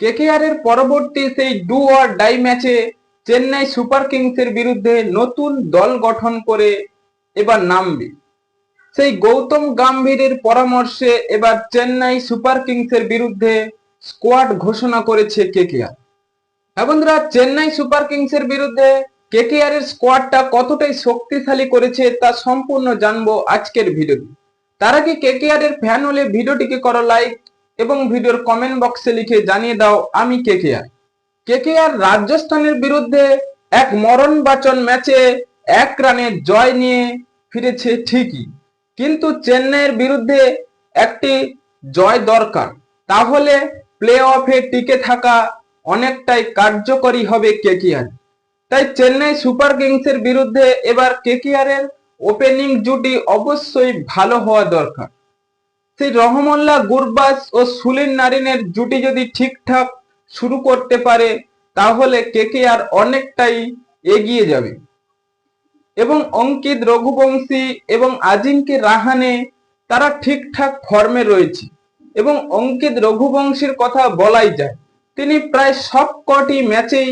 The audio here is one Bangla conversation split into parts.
কেকেআর এর পরবর্তী সেই ডু অর ডাই ম্যাচে চেন্নাই সুপার কিংসের বিরুদ্ধে নতুন দল গঠন করে এবার নামবে। সেই গৌতম গাম্ভীরের পরামর্শে এবার চেন্নাই সুপার কিংসের বিরুদ্ধে স্কোয়াড ঘোষণা করেছে কেকেআর হ্যাঁ বন্ধুরা, চেন্নাই সুপার কিংসের বিরুদ্ধে কেকেআর এর স্কোয়াডটা কতটাই শক্তিশালী করেছে তা সম্পূর্ণ জানব আজকের ভিডিওতে। তার আগে কেকেআর এর ফ্যান হলে ভিডিওটিকে করো লাইক এবং ভিডিওর কমেন্ট বক্সে লিখে জানিয়ে দাও আমি কে কে আর কে কেকেআর কেকেআর রাজস্থানের বিরুদ্ধে এক মরণ বাচন ম্যাচে এক রানে জয় নিয়ে ফিরেছে ঠিকই। কিন্তু চেন্নাইয়ের বিরুদ্ধে একটি জয় দরকার। তাহলে প্লে অফে টিকে থাকা অনেকটাই কার্যকরী হবে কেকেআর তাই চেন্নাই সুপার কিংসের বিরুদ্ধে এবার কেকেআর এর ওপেনিং জুটি অবশ্যই ভালো হওয়া দরকার। সেই রহমল্লা, গুরবাস ও সুলিন নারিনের জুটি যদি ঠিকঠাক শুরু করতে পারে, তাহলে কেকেআর অনেকটাই এগিয়ে যাবে। এবং অঙ্কিত রঘুবংশী এবং আজিঙ্কে রাহানে তারা ঠিকঠাক ফর্মে রয়েছে। এবং অঙ্কিত রঘুবংশীর কথা বলাই যায়, তিনি প্রায় সব কটি ম্যাচেই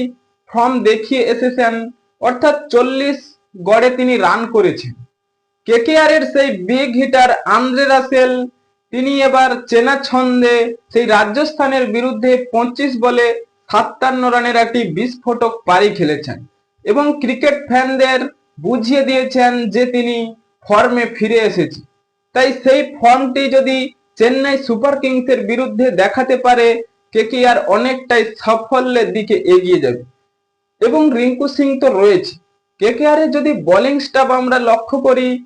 ফর্ম দেখিয়ে এসেছেন, অর্থাৎ চল্লিশ গড়ে তিনি রান করেছেন। কেকেআর এর সেই বিগ হিটার আন্দ্রে রাসেল তিনি এবার চেনা ছন্দে সেই রাজস্থানের বিরুদ্ধে পঁচিশ বলে সাতান্ন রানের একটি বিস্ফোটক পারি খেলেছেন এবং ক্রিকেট ফ্যানদের বুঝিয়ে দিয়েছেন যে তিনি ফর্মে ফিরে এসেছে তাই সেই ফর্মটি যদি চেন্নাই সুপার কিংসের বিরুদ্ধে দেখাতে পারে কে কে আর অনেকটাই সাফল্যের দিকে এগিয়ে যাবে। এবং রিঙ্কু সিং তো রয়েছে। কেকেআর এর যদি বোলিং স্টাফ আমরা লক্ষ্য করি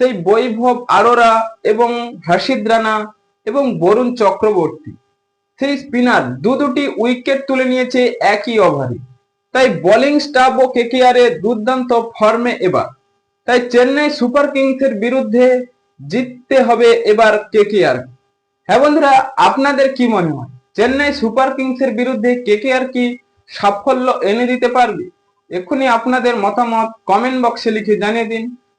সেই বৈভব আরোরা এবং হাসিদ রানা এবং বরুণ চক্রবর্তী। সেই স্পিনার দু দুটি উইকেট তুলে নিয়েছে একই ওভারে তাই বোলিং স্টাফ ও কেকেআর এর দুর্দান্ত ফর্মে এবার। তাই চেন্নাই সুপার কিংসের বিরুদ্ধে জিততে হবে এবার কেকেআর হ্যাঁ বন্ধুরা, আপনাদের কি মনে হয়? চেন্নাই সুপার কিংসের বিরুদ্ধে কেকেআর কি সাফল্য এনে দিতে পারবে? এক্ষুনি আপনাদের মতামত কমেন্ট বক্সে লিখে জানিয়ে দিন।